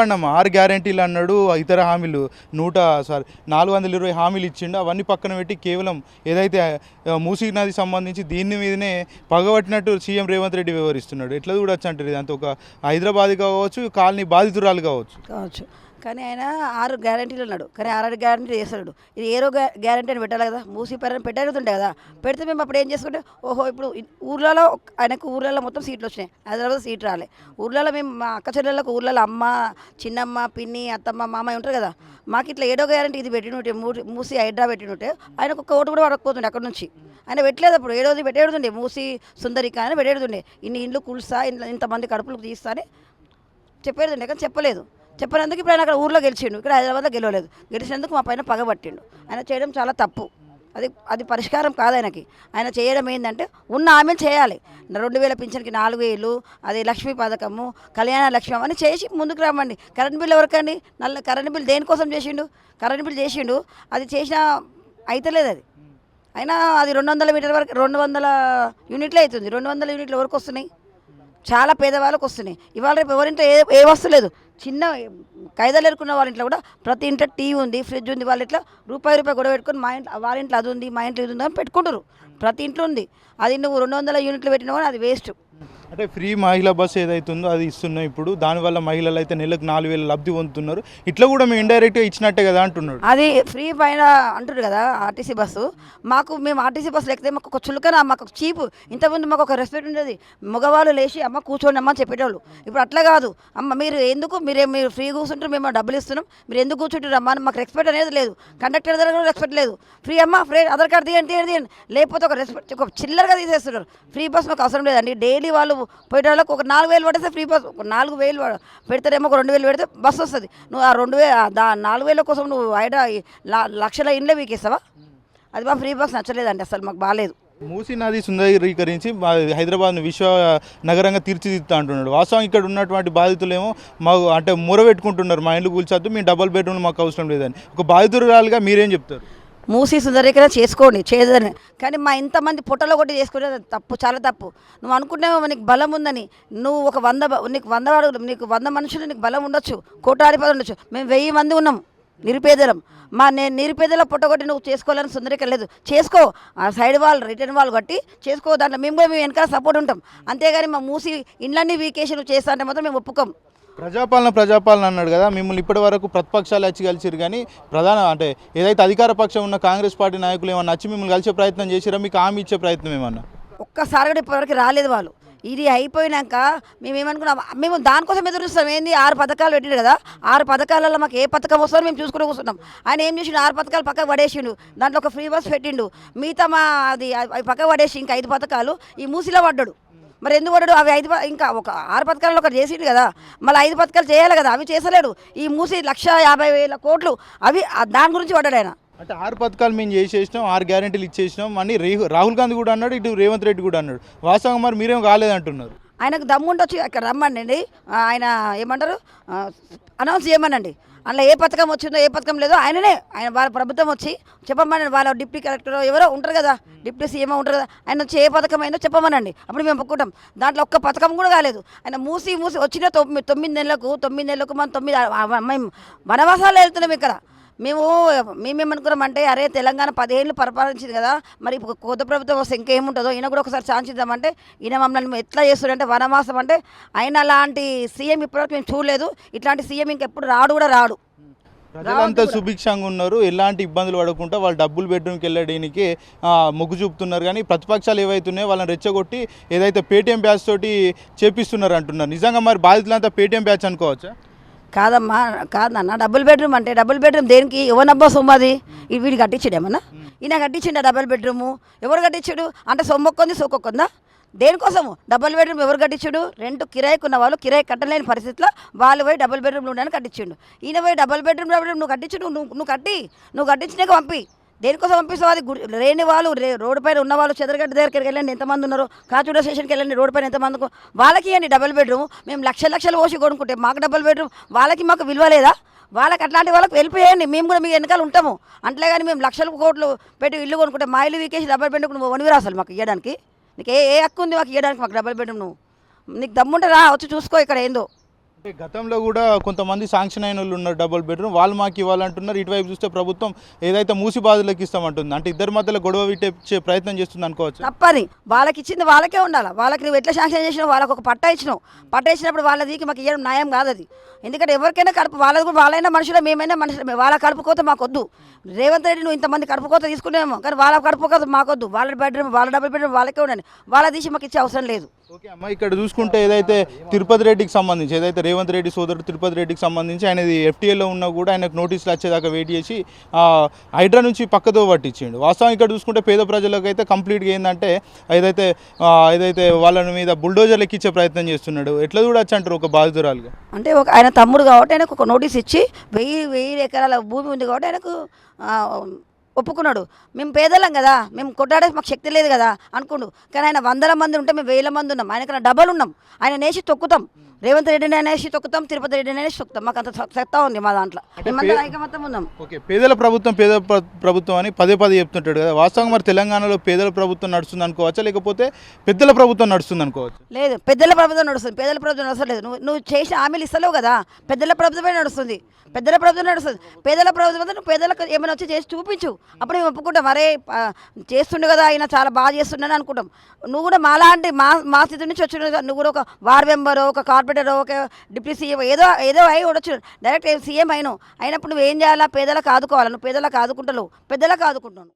చెప్పండి అమ్మ ఆరు గ్యారంటీలు అన్నాడు ఇతర హామీలు. నూట సారీ నాలుగు వందల ఇరవై హామీలు ఇచ్చిండు. అవన్నీ పక్కన పెట్టి కేవలం ఏదైతే మూసీ నది సంబంధించి దీని మీదనే పగబట్టినట్టు సీఎం రేవంత్ రెడ్డి వివరిస్తున్నాడు. ఎట్లా చూడొచ్చు అంటారు ఇదంతా ఒక హైదరాబాద్ కావచ్చు కాలనీ బాధితురాలు కావచ్చు. కావచ్చు. కానీ ఆయన ఆరు గ్యారంటీలు ఉన్నాడు. కానీ ఆరు గ్యారంటీ చేస్తాడు ఇది ఏరో గ్యారంటీ అని పెట్టాలి కదా? మూసి పేరు పెట్టారుతుండే కదా? పెడితే మేము అప్పుడు ఏం చేసుకుంటే ఓహో ఇప్పుడు ఊర్లలో ఆయనకు ఊర్లలో మొత్తం సీట్లు వచ్చినాయి. హైదరాబాద్ సీట్ రాలే. ఊర్లలో మేము మా అక్క చెల్లెళ్ళకు ఊర్లలో అమ్మ చిన్నమ్మ పిన్ని అత్తమ్మ మామయ్య ఉంటారు కదా? మాకు ఇట్లా ఏడో గ్యారంటీ ఇది పెట్టినట్టే మూసి మూసి హైడ్రా పెట్టినట్టే ఆయనకు ఒక ఓటు కూడా పడకపోతుండే అక్కడ నుంచి. ఆయన పెట్టలేదు అప్పుడు. ఏడోది పెట్టేడుతుండే. మూసి సుందరిక అని పెట్టేడుతుండే. ఇన్ని ఇండ్లు కుల్సా ఇంట్లో ఇంతమంది కడుపులు తీస్తా అని చెప్పేది కానీ చెప్పలేదు. చెప్పినందుకు ఇప్పుడు ఆయన అక్కడ ఊర్లో గెలిచిండు. ఇక్కడ హైదరాబాద్లో గెలవలేదు. గెలిచినందుకు మా పైన పగబట్టిండు ఆయన చేయడం చాలా తప్పు. అది అది పరిష్కారం కాదు ఆయనకి. ఆయన చేయడం ఏంటంటే ఉన్న హామీలు చేయాలి. రెండు వేల పింఛన్కి నాలుగు వేలు అది లక్ష్మీ పథకము కళ్యాణ లక్ష్మి అని చేసి ముందుకు రమ్మండి కరెంట్ బిల్ ఎవరికండి? నల్ల కరెంట్ బిల్ దేనికోసం చేసిండు? కరెంట్ బిల్ చేసిండు. అది చేసినా అయితలేదు అది. అయినా అది రెండు వందల మీటర్ వరకు రెండు వందల యూనిట్లే అవుతుంది రెండు వందల యూనిట్లు ఎవరికి వస్తున్నాయి? చాలా పేదవాళ్ళకి వస్తున్నాయి. ఇవాళ రేపు ఎవరింట్లో ఏ ఏ వస్తువు లేదు. చిన్న ఖైదాలు ఎరుకున్న వాళ్ళ ఇంట్లో కూడా ప్రతి ఇంట్లో టీవీ ఉంది ఫ్రిడ్జ్ ఉంది. వాళ్ళ ఇట్లా రూపాయి రూపాయి గొడవ పెట్టుకొని మా ఇంట్లో వాళ్ళ ఇంట్లో అది ఉంది మా ఇంట్లో ఇది ఉంది అని పెట్టుకుంటారు ప్రతి ఇంట్లో ఉంది. అది నువ్వు రెండు వందల యూనిట్లు పెట్టినా కూడా అది వేస్ట్ అంటే ఫ్రీ మహిళా బస్సు ఏదైతే ఉందో అది ఇస్తున్నాం ఇప్పుడు. దానివల్ల మహిళలు అయితే నెలకు నాలుగు వేల లబ్ధి పొందుతున్నారు. ఇట్లా కూడా మేము ఇండైరెక్ట్గా ఇచ్చినట్టే కదా అంటున్నాడు. అది ఫ్రీ పైన అంటున్నారు కదా ఆర్టీసీ బస్సు. మాకు మేము ఆర్టీసీ బస్సు లేకపోతే మాకు ఒక చులకన మాకు ఒక చీపు. ఇంతకుముందు మాకు ఒక రెస్పెక్ట్ ఉండేది. మగవాళ్ళు లేచి అమ్మ కూర్చోండి అమ్మ అని చెప్పేటోళ్ళు. ఇప్పుడు అట్లా కాదు. అమ్మ మీరు ఎందుకు మీరే మీరు ఫ్రీ కూర్చుంటారు మేము డబ్బులు ఇస్తున్నాం. మీరు ఎందుకు కూర్చుంటారు అమ్మ మాకు రెస్పెక్ట్ అనేది లేదు. కండక్టర్ దగ్గర కూడా రెస్పెక్ట్ లేదు. ఫ్రీ అమ్మ ఫ్రీ ఆధార్ కార్డు తీయండి తీయండి తీయండి. లేకపోతే ఒక రెస్పెక్ట్ ఒక చిల్లరగా తీసేస్తున్నారు. ఫ్రీ బస్ మాకు అవసరం లేదండి. డైలీ వాళ్ళు పోయే వాళ్ళకి ఒక నాలుగు వేలు పడితే ఫ్రీ బస్ ఒక నాలుగు వేలు పడ- పెడతారేమో ఒక రెండు వేలు పెడితే బస్సు వస్తుంది. నువ్వు ఆ రెండు వే దా నాలుగు వేల కోసం నువ్వు హైడ్రా లక్షల ఇండ్లే వీకేస్తావా? అది మా ఫ్రీ బస్ నచ్చలేదండి అసలు మాకు బాగాలేదు మూసీ నది సుందరీకరించి మా హైదరాబాద్ను విశ్వ నగరంగా తీర్చిదిద్దుతా అంటున్నాడు. వాస్తవం ఇక్కడ ఉన్నటువంటి బాధితులేమో మాకు అంటే మూర పెట్టుకుంటున్నారు మా ఇండ్లు కూల్చొద్దు మీ డబల్ బెడ్రూమ్ మాకు అవసరం లేదని. ఒక బాధితురాలుగా మీరేం చెప్తారు? మూసి సుందరీకరణ చేసుకోండి చేయదని కానీ మా ఇంతమంది పుట్టలో కొట్టి చేసుకునేది తప్పు చాలా తప్పు. నువ్వు అనుకుంటేమో నీకు బలం ఉందని. నువ్వు ఒక వంద నీకు వంద వాడు నీకు వంద మనుషులు నీకు బలం ఉండొచ్చు. కోటాధిపతి ఉండొచ్చు. మేము వెయ్యి మంది ఉన్నాం నిరుపేదలం. మా నేను నిరుపేదల పుట్టగొట్టి నువ్వు చేసుకోవాలని సుందరీకరణ లేదు. చేసుకో ఆ సైడ్ వాళ్ళు రిటర్న్ వాళ్ళు కట్టి చేసుకో దాంట్లో. మేము కూడా మేము వెనకాల సపోర్ట్ ఉంటాం. అంతేగాని మా మూసి ఇండ్లన్నీ వీకేషన్ చేస్తా అంటే మాత్రం మేము ఒప్పుకోం. ప్రజాపాలన ప్రజాపాలన అన్నాడు కదా మిమ్మల్ని ఇప్పటి వరకు ప్రతిపక్షాలు వచ్చి కలిసిరు కానీ ప్రధాన అంటే ఏదైతే అధికార పక్షం ఉన్న కాంగ్రెస్ పార్టీ నాయకులు ఏమన్నా వచ్చి మిమ్మల్ని కలిసే ప్రయత్నం చేసిరా మీకు హామీ ఇచ్చే ప్రయత్నం ఏమన్నా? ఒక్కసారి కూడా ఇప్పటివరకు రాలేదు వాళ్ళు. ఇది అయిపోయినాక మేము ఏమనుకున్నాం మేము దానికోసం ఎదురు చూస్తాం ఏంది? ఆరు పథకాలు పెట్టిండు కదా. ఆరు పథకాలలో మాకు ఏ పథకం వస్తుందో మేము చూసుకుని కూర్చున్నాం. ఆయన ఏం చేసిండు? ఆరు పథకాలు పక్కకు పడేసిండు. దాంట్లో ఒక ఫ్రీ బస్ పెట్టిండు. మిగతా మా అది పక్క పక్కకు పడేసి ఇంకా ఐదు పథకాలు ఈ మూసిలో పడ్డాడు. మరి ఎందుకు వాడు అవి ఐదు ప- ఇంకా ఒక ఆరు పథకాలు ఒకటి చేసిండు కదా. మళ్ళీ ఐదు పథకాలు చేయాలి కదా అవి చేసలేడు ఈ మూసి లక్ష యాభై వేల కోట్లు అవి దాని గురించి పడ్డాడు ఆయన. అంటే ఆరు పథకాలు మేము చేసేసినాం ఆరు గ్యారెంటీలు ఇచ్చేసినాం అని రేహు రాహుల్ గాంధీ కూడా అన్నాడు ఇటు రేవంత్ రెడ్డి కూడా అన్నాడు. వాస్తవంగా మరి మీరేం కాలేదంటున్నారు? ఆయనకు దమ్ముండొచ్చు ఇక్కడ రమ్మండి ఆయన ఏమంటారు? అనౌన్స్ చేయమనండి. అందులో ఏ పథకం వచ్చిందో ఏ పథకం లేదో ఆయననే. ఆయన వాళ్ళ ప్రభుత్వం వచ్చి చెప్పమనండి. వాళ్ళ డిప్యూటీ కలెక్టర్ ఎవరో ఉంటారు కదా. డిప్యూటీ సీఎం ఉంటారు కదా. ఆయన వచ్చి ఏ పథకం అయిందో చెప్పమనండి. అప్పుడు మేము ఒప్పుకుంటాం. దాంట్లో ఒక్క పథకం కూడా కాలేదు. ఆయన మూసి మూసి వచ్చిన తొమ్మిది తొమ్మిది నెలలకు తొమ్మిది నెలలకు మనం తొమ్మిది మేము వనవాసాలు వెళ్తున్నాం ఇక్కడ. మేము మేమేమనుకున్నామంటే అరే తెలంగాణ పదిహేళ్ళు పరిపాలించింది కదా మరి కొత్త ప్రభుత్వం వస్తే ఇంకేముంటుందో ఈయన కూడా ఒకసారి ఛాన్స్ ఇద్దామంటే ఈయన మమ్మల్ని ఎట్లా చేస్తున్నాడంటే వనవాసం అంటే ఆయన అలాంటి సీఎం ఇప్పటివరకు మేము చూడలేదు. ఇట్లాంటి సీఎం ఇంకెప్పుడు రాడు కూడా రాడు. ప్రజలంతా సుభిక్షంగా ఉన్నారు ఎలాంటి ఇబ్బందులు పడకుండా వాళ్ళు డబ్బులు బెడ్రూమ్కి వెళ్ళడానికి మొగ్గు చూపుతున్నారు. కానీ ప్రతిపక్షాలు ఏవైతున్నాయో వాళ్ళని రెచ్చగొట్టి ఏదైతే పేటీఎం బ్యాచ్ తోటి చేపిస్తున్నారు అంటున్నారు. నిజంగా మరి బాధితులంతా పేటీఎం బ్యాచ్ అనుకోవచ్చా? కాదమ్మా కాదన్న డబుల్ బెడ్రూమ్ అంటే డబుల్ బెడ్రూమ్ దేనికి? ఎవనబ్బా సొమ్మది అది? వీడు కట్టించాడేమన్నా? ఈయన కట్టించిండా డబుల్ బెడ్రూము? ఎవరు కట్టించాడు? అంటే సొమ్మొక్కొంది సోకొక్కొందా దేనికోసము? డబుల్ బెడ్రూమ్ ఎవరు కట్టించాడు? రెంట్ కిరాయికి ఉన్న వాళ్ళు కిరాయి కట్టలేని పరిస్థితిలో వాళ్ళు పోయి డబుల్ బెడ్రూమ్లు ఉండని కట్టించిండు. ఈయన పోయి డబుల్ బెడ్రూమ్ డబుల్ బెడ్రూమ్ నువ్వు కట్టించు నువ్వు నువ్వు కట్టి నువ్వు కట్టించినాక పంపి. దేనికోసం పంపిస్తావు అది లేని వాళ్ళు రే- రోడ్డు పైన ఉన్న వాళ్ళు చెదరగడ్డ దగ్గరికి వెళ్ళండి ఎంతమంది ఉన్నారు? కాచూడ స్టేషన్కి వెళ్ళండి రోడ్డు పైన ఎంతమంది వాళ్ళకి ఇవ్వండి డబుల్ బెడ్రూమ్. మేము లక్ష లక్షలు పోసి కొనుక్కుంటే మాకు డబుల్ బెడ్రూమ్. వాళ్ళకి మాకు విలువ లేదా? వాళ్ళకి అట్లాంటి వాళ్ళకి వెళ్ళిపోయండి మేము కూడా మీకు వెనకాల ఉంటాము. అంతలే కానీ మేము లక్షల కోట్లు పెట్టి ఇల్లు కొనుక్కుంటే మా ఇల్లు వీకేసి డబల్ బెడ్రూమ్ నువ్వు వనివిరా అసలు మాకు ఇవ్వడానికి నీకు ఏ ఏ హక్కు ఉంది మాకు ఇవ్వడానికి మాకు డబల్ బెడ్రూమ్ నువ్వు నీకు దమ్ముంటే రా వచ్చి చూసుకో ఇక్కడ ఏందో. గతంలో కూడా కొంతమంది శాంక్షన్ అయిన వాళ్ళు ఉన్నారు డబుల్ బెడ్రూమ్ వాళ్ళు మాకు ఇవ్వాలంటున్నారు. ఇటువైపు చూస్తే ప్రభుత్వం ఏదైతే మూసి బాధలకు ఇస్తామంటుంది. అంటే ఇద్దరి మధ్యలో గొడవ పెట్టే ప్రయత్నం చేస్తుంది అనుకోవచ్చు? తప్పని. వాళ్ళకి ఇచ్చింది వాళ్ళకే ఉండాలి? వాళ్ళకి నువ్వు ఎట్లా శాంక్షన్ చేసినావు? వాళ్ళకి ఒక పట్టా ఇచ్చినావు. పట్టా ఇచ్చినప్పుడు వాళ్ళ దీనికి మాకు ఇవ్వడం న్యాయం కాదు అది. ఎందుకంటే ఎవరికైనా కడుపు వాళ్ళది కూడా వాళ్ళైనా మనుషులే మేమైనా మనుషులే. వాళ్ళ కడుపు కోత వద్దు రేవంత్ రెడ్డి నువ్వు ఇంతమంది కడుపు కోత తీసుకునేమో కానీ వాళ్ళ కడుపు కోత మాకొద్దు. వాళ్ళ బెడ్రూమ్ వాళ్ళ డబుల్ బెడ్రూమ్ వాళ్ళకే ఉండండి వాళ్ళ తీసి మాకు ఇచ్చే అవసరం లేదు. ఓకే అమ్మ ఇక్కడ చూసుకుంటే ఏదైతే తిరుపతి రెడ్డికి సంబంధించి ఏదైతే రేవంత్ రెడ్డి సోదరుడు తిరుపతి రెడ్డికి సంబంధించి ఆయనది ఎఫ్టీఏలో ఉన్నా కూడా ఆయనకు నోటీసులు వచ్చేదాకా వెయిట్ చేసి హైడ్రా నుంచి పక్కతో పట్టించిండు. వాస్తవం ఇక్కడ చూసుకుంటే పేద ప్రజలకు అయితే కంప్లీట్గా ఏంటంటే ఏదైతే ఏదైతే వాళ్ళ మీద బుల్డోజర్లు ఎక్కించే ప్రయత్నం చేస్తున్నాడు. ఎట్లా చూడొచ్చు అంటారు ఒక బాధితురాలుగా? అంటే ఒక ఆయన తమ్ముడు కాబట్టి ఆయనకు ఒక నోటీస్ ఇచ్చి వెయ్యి వెయ్యి ఎకరాల భూమి ఉంది కాబట్టి ఆయనకు ఒప్పుకున్నాడు. మేము పేదలం కదా మేము కొట్టాడే మాకు శక్తి లేదు కదా అనుకుండు. కానీ ఆయన వందల మంది ఉంటే మేము వేల మంది ఉన్నాం. ఆయనకన్నా డబల్ ఉన్నాం. ఆయన నేసి తొక్కుతాం. రేవంత్ రెడ్డిని అనేసి తొక్కుతాం తిరుపతి రెడ్డిని అనేసి తొక్కుతాం. మాకు అంత సత్తా ఉంది మా దాంట్లో. మేమంతా ఐకమత్యం ఉన్నాం ఓకే పేదల ప్రభుత్వం పేద ప్ర- ప్రభుత్వం అని పదే పదే చెప్తుంటాడు కదా. వాస్తవంగా మరి తెలంగాణలో పేదల ప్రభుత్వం నడుస్తుంది అనుకోవచ్చా? లేకపోతే పెద్దల ప్రభుత్వం నడుస్తుంది అనుకోవచ్చు? లేదు పెద్దల ప్రభుత్వం నడుస్తుంది. పేదల ప్రభుత్వం నడుస్తలేదు నువ్వు నువ్వు చేసిన హామీలు ఇస్తలేవు కదా. పెద్దల ప్రభుత్వమే నడుస్తుంది. పెద్దల ప్రభుత్వం నడుస్తుంది. పేదల ప్రభుత్వం నువ్వు పేదలకు ఏమైనా వచ్చి చేసి చూపించు. అప్పుడు మేము ఒప్పుకుంటాం. అరే చేస్తుండే కదా ఆయన చాలా బాగా చేస్తుండని అనుకుంటాం. నువ్వు కూడా మాలాంటి మా మా స్థితి నుంచి వచ్చిన నువ్వు కూడా ఒక వార్డ్ మెంబర్ ఒక కార్పొరేటర్ ఒక డిప్యూటీ సీఎం ఏదో ఏదో అయి ఉండొచ్చు. డైరెక్ట్ సీఎం అయినావు. అయినప్పుడు నువ్వు ఏం చేయాలా? పేదలకు ఆదుకోవాలి? నువ్వు పేదలకు ఆదుకుంటలేవు. పెద్దలకు ఆదుకుంటున్నావు.